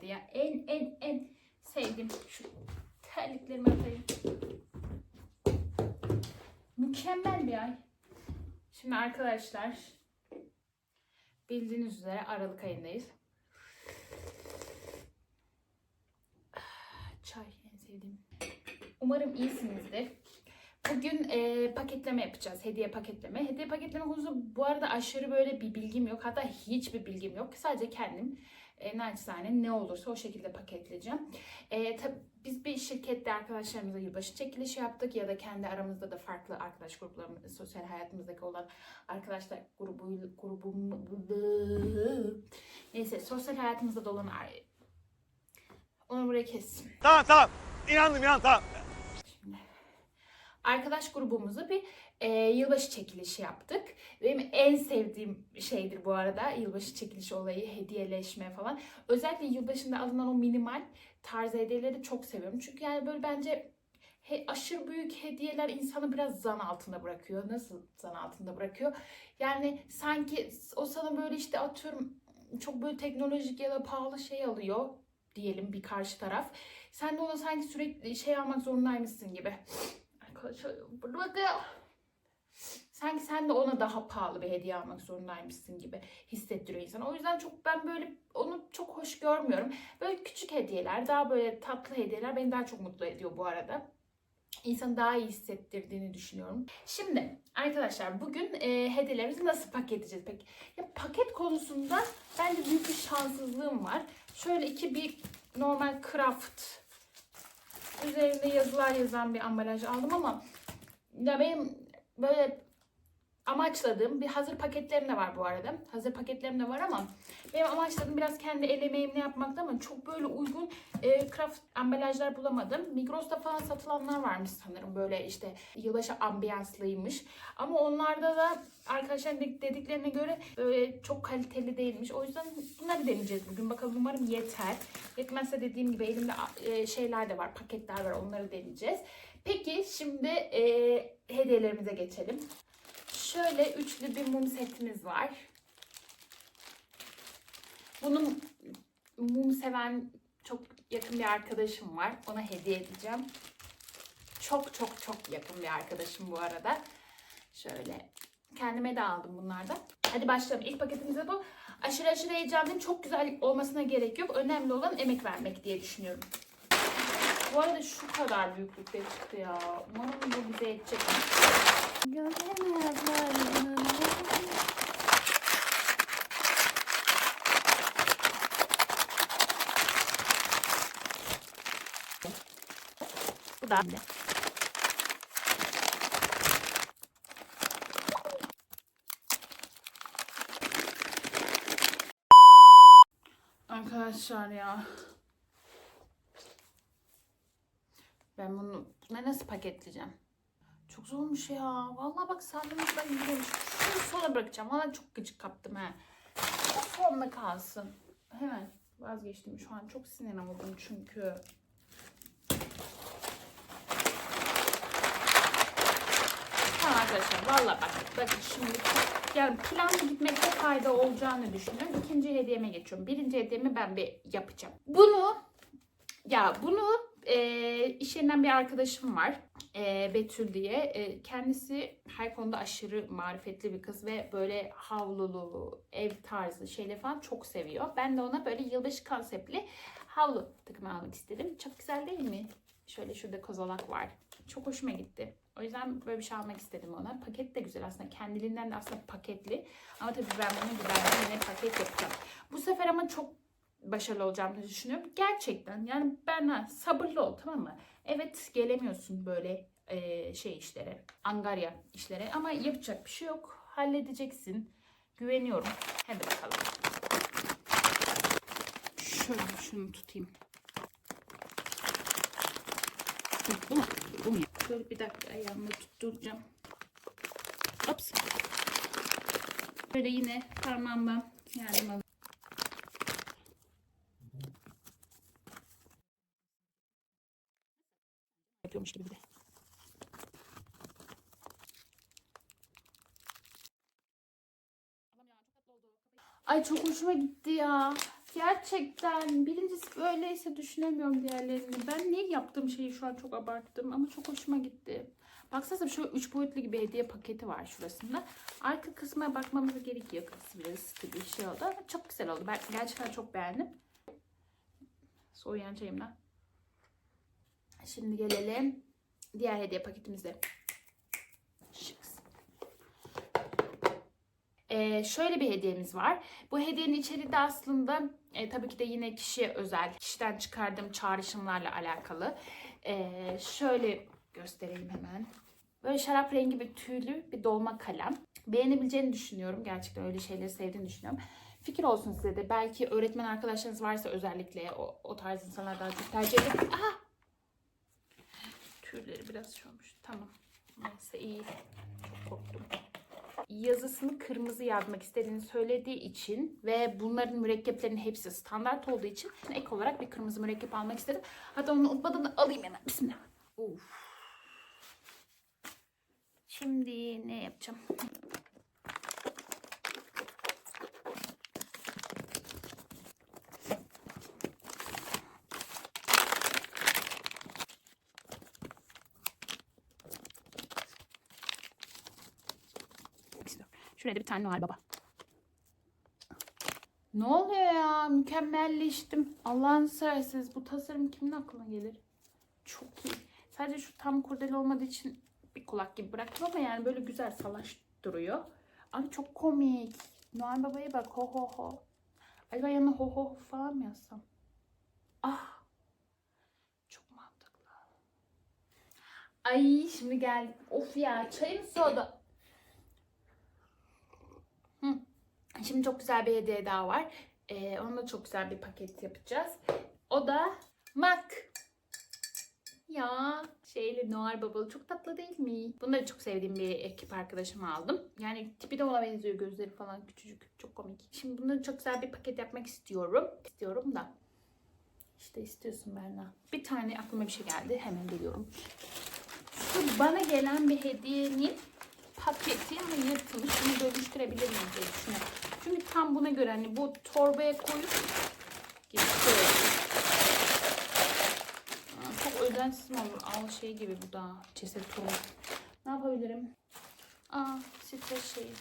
geldi ya. En en en sevdiğim şu terliklerimi atayım. Mükemmel bir ay. Şimdi arkadaşlar bildiğiniz üzere Aralık ayındayız. Çay en sevdiğim. Umarım iyisinizdir. Bugün e, paketleme yapacağız. Hediye paketleme. Hediye paketleme konusu bu arada aşırı böyle bir bilgim yok. Hatta hiçbir bilgim yok. Sadece kendim e, naçizane ne olursa o şekilde paketleyeceğim. E, tabii biz bir şirkette arkadaşlarımızla yılbaşı çekilişi yaptık ya da kendi aramızda da farklı arkadaş gruplarımız, sosyal hayatımızdaki olan arkadaşlar grubu grubum neyse sosyal hayatımızda da olan onu buraya kessin. Tamam tamam. İnandım inan tamam. Şimdi arkadaş grubumuzu bir e, yılbaşı çekilişi yaptık. Benim en sevdiğim şeydir bu arada yılbaşı çekilişi olayı, hediyeleşme falan. Özellikle yılbaşında alınan o minimal tarz hediyeleri çok seviyorum. Çünkü yani böyle bence he- aşırı büyük hediyeler insanı biraz zan altında bırakıyor. Nasıl zan altında bırakıyor? Yani sanki o sana böyle işte atıyorum çok böyle teknolojik ya da pahalı şey alıyor diyelim bir karşı taraf. Sen de ona sanki sürekli şey almak zorundaymışsın gibi. Arkadaşlar bakın. Sanki sen de ona daha pahalı bir hediye almak zorundaymışsın gibi hissettiriyor insan. O yüzden çok ben böyle onu çok hoş görmüyorum. Böyle küçük hediyeler, daha böyle tatlı hediyeler beni daha çok mutlu ediyor bu arada. İnsanı daha iyi hissettirdiğini düşünüyorum. Şimdi arkadaşlar bugün e, hediyelerimizi nasıl paketleyeceğiz peki? Ya paket konusunda bence büyük bir şanssızlığım var. Şöyle iki bir normal craft üzerinde yazılar yazan bir ambalaj aldım ama ya benim böyle amaçladığım bir hazır paketlerim de var bu arada. Hazır paketlerim de var ama benim amaçladığım biraz kendi el emeğimle yapmakta ama çok böyle uygun e, craft ambalajlar bulamadım. Migros'ta falan satılanlar varmış sanırım böyle işte yılbaşı ambiyanslıymış. Ama onlarda da arkadaşlar dediklerine göre böyle çok kaliteli değilmiş. O yüzden bunları deneyeceğiz bugün. Bakalım umarım yeter. Yetmezse dediğim gibi elimde e, şeyler de var, paketler var. Onları deneyeceğiz. Peki şimdi e, hediyelerimize geçelim. Şöyle üçlü bir mum setimiz var. Bunun mum seven çok yakın bir arkadaşım var. Ona hediye edeceğim. Çok çok çok yakın bir arkadaşım bu arada. Şöyle kendime de aldım bunlardan. Hadi başlayalım. İlk paketimize bu. Aşırı aşırı heyecanlıyım. Çok güzel olmasına gerek yok. Önemli olan emek vermek diye düşünüyorum. Bu arada şu kadar büyüklükte çıktı ya. Umarım bu bize yetecek. Bu da Arkadaşlar ya. Ben bunu buna nasıl paketleyeceğim? Çok zormuş ya. Vallahi bak sarılmışlar gidiyormuş. Şunu sonra bırakacağım. Valla çok gıcık kaptım he. O sonuna kalsın. Hemen vazgeçtim. Şu an çok sinir oldum çünkü. Tamam arkadaşlar valla bak bakın şimdi yani planlı gitmekte fayda olacağını düşünüyorum. İkinci hediyeme geçiyorum. Birinci hediyemi ben bir yapacağım. Bunu ya bunu e, iş yerinden bir arkadaşım var. E, Betül diye. E, kendisi her konuda aşırı marifetli bir kız ve böyle havlulu, ev tarzı şeyleri falan çok seviyor. Ben de ona böyle yılbaşı konseptli havlu takımı almak istedim. Çok güzel değil mi? Şöyle şurada kozalak var. Çok hoşuma gitti. O yüzden böyle bir şey almak istedim ona. Paket de güzel aslında. Kendiliğinden de aslında paketli. Ama tabii ben bunu giderken yine paket yapacağım. Bu sefer ama çok başarılı olacağımı düşünüyorum. Gerçekten yani ben ha, sabırlı ol tamam mı? Evet gelemiyorsun böyle e, şey işlere, angarya işlere ama yapacak bir şey yok. Halledeceksin. Güveniyorum. Hadi bakalım. Şöyle şunu tutayım. Bu mu? Bu mu? Bir dakika ayağımla tutturacağım. Ops. Böyle yine parmağımdan yardım alıyorum. Yapıyormuş gibi bir de. Ay çok hoşuma gitti ya. Gerçekten birincisi böyleyse düşünemiyorum diğerlerini. Ben ne yaptığım şeyi şu an çok abarttım ama çok hoşuma gitti. Baksanıza şu üç boyutlu gibi hediye paketi var şurasında. Arka kısmına bakmamız gerekiyor. Kısa biraz sıkı bir şey oldu ama çok güzel oldu. Ben gerçekten çok beğendim. Soğuyan çayımdan. Şimdi gelelim diğer hediye paketimize. Ee, şöyle bir hediyemiz var. Bu hediyenin içeriği de aslında e, tabii ki de yine kişiye özel, kişiden çıkardığım çağrışımlarla alakalı. Ee, şöyle göstereyim hemen. Böyle şarap rengi bir tüylü bir dolma kalem. Beğenebileceğini düşünüyorum. Gerçekten öyle şeyleri sevdiğini düşünüyorum. Fikir olsun size de. Belki öğretmen arkadaşlarınız varsa özellikle o, o tarz insanlar daha çok tercih eder. Aha! Tüyleri biraz şey olmuş. Tamam. Neyse iyi. Çok korktum yazısını kırmızı yazmak istediğini söylediği için ve bunların mürekkeplerinin hepsi standart olduğu için ek olarak bir kırmızı mürekkep almak istedim. Hatta onu unutmadan da alayım hemen. Bismillah. Uf. Şimdi ne yapacağım? Şuraya da bir tane Noel Baba. Ne oluyor ya? Mükemmelleştim. Allah'ını seversiniz. Bu tasarım kimin aklına gelir? Çok iyi. Sadece şu tam kurdele olmadığı için bir kulak gibi bıraktım ama yani böyle güzel salaş duruyor. Abi çok komik. Noel Baba'ya bak ho ho ho. Acaba yanına ho ho ho falan mı yazsam? Ah. Çok mantıklı. Ay şimdi geldim. Of ya çayım soğudu. Hı. Şimdi çok güzel bir hediye daha var. Ee, onunla çok güzel bir paket yapacağız. O da mak. Ya şeyli Noel Babalı çok tatlı değil mi? Bunu da çok sevdiğim bir ekip arkadaşıma aldım. Yani tipi de ona benziyor. Gözleri falan küçücük. Çok komik. Şimdi bunları çok güzel bir paket yapmak istiyorum. İstiyorum da. İşte istiyorsun Berna. Bir tane aklıma bir şey geldi. Hemen geliyorum. Şu bana gelen bir hediyenin paketi ama yırtılmış. Bunu dönüştürebilir miyim diye düşünüyorum. Çünkü tam buna göre hani bu torbaya koyup. Aa, Çok özensiz mi olur? Al şey gibi bu da. Ceset toru. Ne yapabilirim? Aa stres şeyi.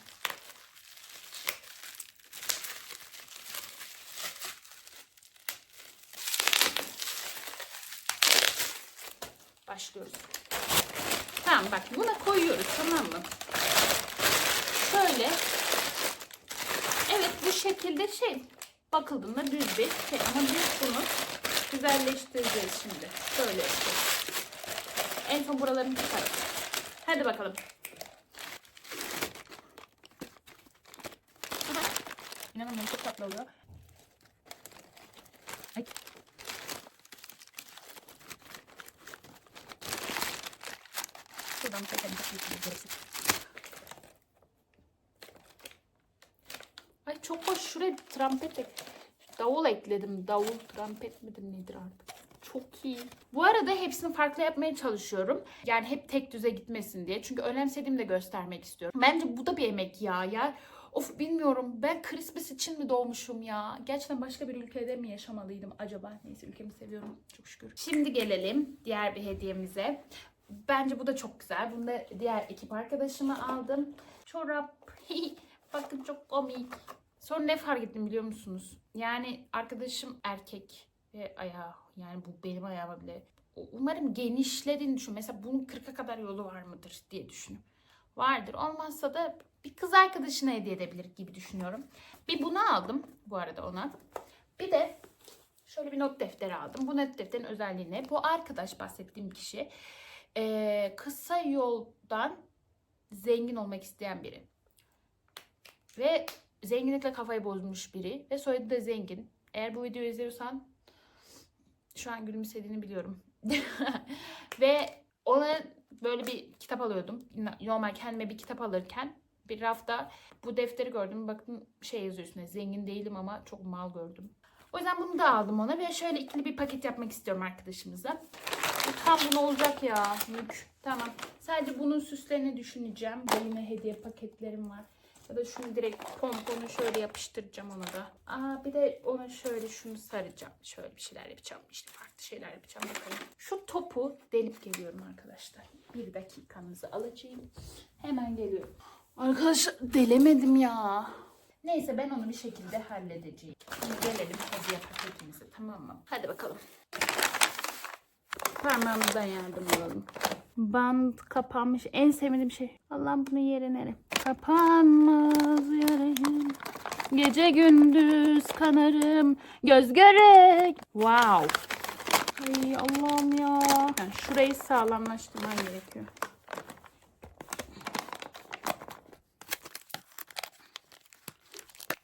Başlıyoruz. Tamam bak buna koyuyoruz tamam mı? Şöyle. Evet bu şekilde şey bakıldığında düz bir şey ama biz bunu güzelleştireceğiz şimdi. Şöyle yapacağız. En son buralarını çıkaralım. Hadi bakalım. İnanamıyorum çok tatlı oluyor. Ay. Şuradan çekelim. Ay çok hoş. Şuraya bir trompet ek. Davul ekledim. Davul, trompet midir nedir artık? Çok iyi. Bu arada hepsini farklı yapmaya çalışıyorum. Yani hep tek düze gitmesin diye. Çünkü önemsediğimi de göstermek istiyorum. Bence bu da bir emek ya. ya. Of bilmiyorum. Ben Christmas için mi doğmuşum ya? Gerçekten başka bir ülkede mi yaşamalıydım acaba? Neyse ülkemi seviyorum. Çok şükür. Şimdi gelelim diğer bir hediyemize. Bence bu da çok güzel. Bunu da diğer ekip arkadaşıma aldım. Çorap. Bakın çok komik. Sonra ne fark ettim biliyor musunuz? Yani arkadaşım erkek ve ayağı yani bu benim ayağıma bile umarım genişlediğini düşün. Mesela bunun 40'a kadar yolu var mıdır diye düşünün. Vardır. Olmazsa da bir kız arkadaşına hediye edebilir gibi düşünüyorum. Bir bunu aldım bu arada ona. Bir de şöyle bir not defteri aldım. Bu not defterin özelliği ne? Bu arkadaş bahsettiğim kişi eee, kısa yoldan zengin olmak isteyen biri. Ve zenginlikle kafayı bozmuş biri. Ve soyadı da zengin. Eğer bu videoyu izliyorsan şu an gülümsediğini biliyorum. Ve ona böyle bir kitap alıyordum. Normal kendime bir kitap alırken bir rafta bu defteri gördüm. Baktım şey yazıyor üstüne. Zengin değilim ama çok mal gördüm. O yüzden bunu da aldım ona ve şöyle ikili bir paket yapmak istiyorum arkadaşımıza. Tam bunu olacak ya. Mük. Tamam. Sadece bunun süslerini düşüneceğim. Ve yine hediye paketlerim var. Ya da şunu direkt pomponu şöyle yapıştıracağım ona da. Aa bir de ona şöyle şunu saracağım. Şöyle bir şeyler yapacağım. İşte farklı şeyler yapacağım. Bakalım. Şu topu delip geliyorum arkadaşlar. Bir dakikanızı alacağım. Hemen geliyorum. Arkadaşlar delemedim ya. Neyse ben onu bir şekilde halledeceğim. Şimdi gelelim hediye paketimize tamam mı? Hadi bakalım. Parmağımızdan yardım alalım. Band kapanmış. En sevmediğim şey. Allah'ım bunun yeri nere? Kapanmaz yarayım. Gece gündüz kanarım. Göz göre. Wow. Ay Allah'ım ya. Yani şurayı sağlamlaştırman gerekiyor.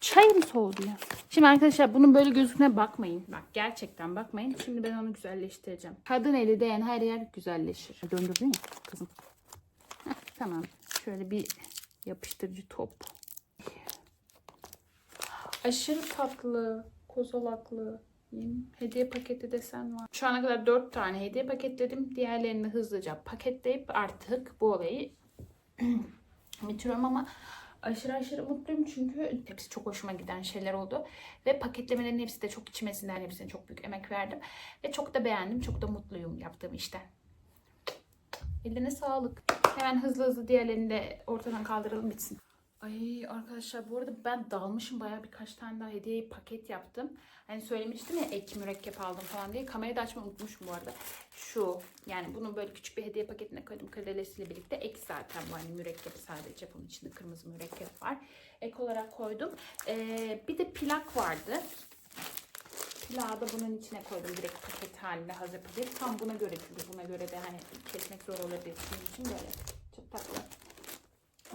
Çayım soğudu ya. Şimdi arkadaşlar bunun böyle gözüne bakmayın. Bak gerçekten bakmayın. Şimdi ben onu güzelleştireceğim. Kadın eli değen her yer güzelleşir. Döndürdün ya kızım. Heh, tamam. Şöyle bir yapıştırıcı top. Aşırı tatlı. Kozalaklı. Hediye paketi desen var. Şu ana kadar 4 tane hediye paketledim. Diğerlerini hızlıca paketleyip artık bu olayı bitiriyorum ama aşırı aşırı mutluyum çünkü hepsi çok hoşuma giden şeyler oldu. Ve paketlemelerin hepsi de çok içime sinen hepsine çok büyük emek verdim. Ve çok da beğendim. Çok da mutluyum yaptığım işten. Eline sağlık. Hemen hızlı hızlı diğerlerini de ortadan kaldıralım bitsin. Ay arkadaşlar bu arada ben dalmışım bayağı birkaç tane daha hediye paket yaptım. Hani söylemiştim ya ek mürekkep aldım falan diye. Kamerayı da açmayı unutmuşum bu arada. Şu yani bunu böyle küçük bir hediye paketine koydum kırdelesiyle birlikte. Ek zaten bu hani mürekkep sadece bunun içinde kırmızı mürekkep var. Ek olarak koydum. Ee, bir de plak vardı. Plağı da bunun içine koydum direkt paket halinde hazır paket. Tam buna göre çünkü buna göre de hani kesmek zor olabilir. Sizin için böyle çok tatlı.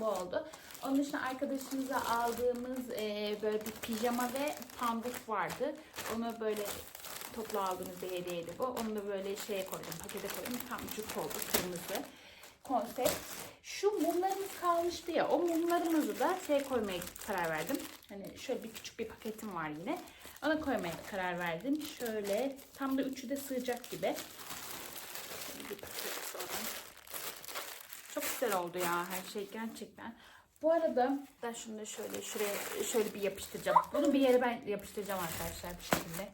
Bu oldu. Onun dışında arkadaşımıza aldığımız e, böyle bir pijama ve pambuk vardı. Onu böyle toplu aldığımız bir hediyeydi bu. Onu da böyle şeye koydum, pakete koydum. Tam oldu, kırmızı konsept. Şu mumlarımız kalmıştı ya. O mumlarımızı da şey koymaya karar verdim. Hani şöyle bir küçük bir paketim var yine. Ona koymaya karar verdim. Şöyle tam da üçü de sığacak gibi. Çok güzel oldu ya her şey gerçekten. Bu arada ben şunu da şöyle şuraya şöyle bir yapıştıracağım. Bunu bir yere ben yapıştıracağım arkadaşlar bir şekilde.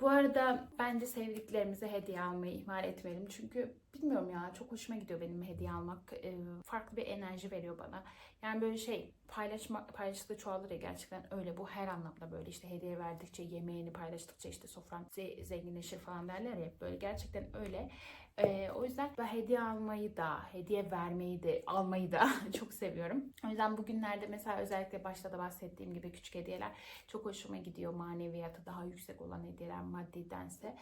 Bu arada bence sevdiklerimize hediye almayı ihmal etmeyelim. Çünkü bilmiyorum ya çok hoşuma gidiyor benim hediye almak. Ee, farklı bir enerji veriyor bana. Yani böyle şey paylaşmak paylaştıkça çoğalır ya gerçekten öyle. Bu her anlamda böyle işte hediye verdikçe yemeğini paylaştıkça işte sofran ze- zenginleşir falan derler ya. Böyle gerçekten öyle. Ee, o yüzden ben hediye almayı da, hediye vermeyi de, almayı da çok seviyorum. O yüzden bugünlerde mesela özellikle başta da bahsettiğim gibi küçük hediyeler çok hoşuma gidiyor. Maneviyatı daha yüksek olan hediyeler maddidense.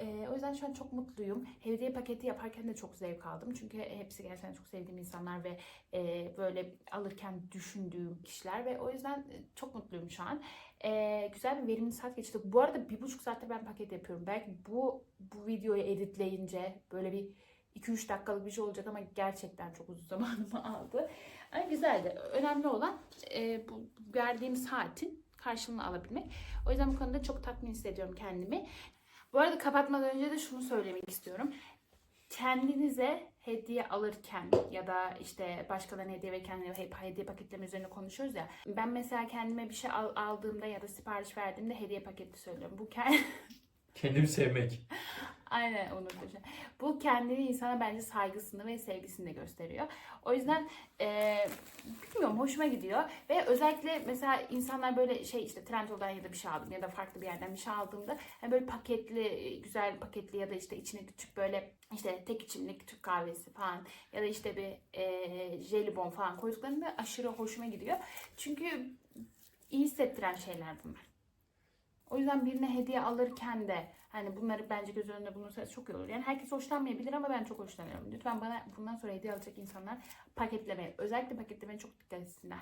Ee, o yüzden şu an çok mutluyum. Hediye paketi yaparken de çok zevk aldım. Çünkü hepsi gerçekten çok sevdiğim insanlar ve e, böyle alırken düşündüğüm kişiler ve o yüzden e, çok mutluyum şu an. Ee, güzel bir verimli saat geçirdik. Bu arada bir buçuk saatte ben paket yapıyorum. Belki bu bu videoyu editleyince böyle bir 2-3 dakikalık bir şey olacak ama gerçekten çok uzun zamanımı aldı. Ama güzeldi. Önemli olan e, bu verdiğim saatin karşılığını alabilmek. O yüzden bu konuda çok tatmin hissediyorum kendimi. Bu arada kapatmadan önce de şunu söylemek istiyorum. Kendinize hediye alırken ya da işte başkalarına hediye ve kendine hep hediye paketleme üzerine konuşuyoruz ya. Ben mesela kendime bir şey al- aldığımda ya da sipariş verdiğimde hediye paketi söylüyorum. Bu Kendimi sevmek. Aynen onu diyeceğim. Bu kendini insana bence saygısını ve sevgisini de gösteriyor. O yüzden eee, bilmiyorum hoşuma gidiyor. Ve özellikle mesela insanlar böyle şey işte Trendyol'dan ya da bir şey aldım ya da farklı bir yerden bir şey aldığımda hani böyle paketli, güzel paketli ya da işte içine küçük böyle işte tek içimlik Türk kahvesi falan ya da işte bir eee jelibon falan koyduklarında aşırı hoşuma gidiyor. Çünkü iyi hissettiren şeyler bunlar. O yüzden birine hediye alırken de hani bunları bence göz önünde bulundursanız çok iyi olur. Yani herkes hoşlanmayabilir ama ben çok hoşlanıyorum. Lütfen bana bundan sonra hediye alacak insanlar paketlemeye, özellikle paketlemeye çok dikkat etsinler.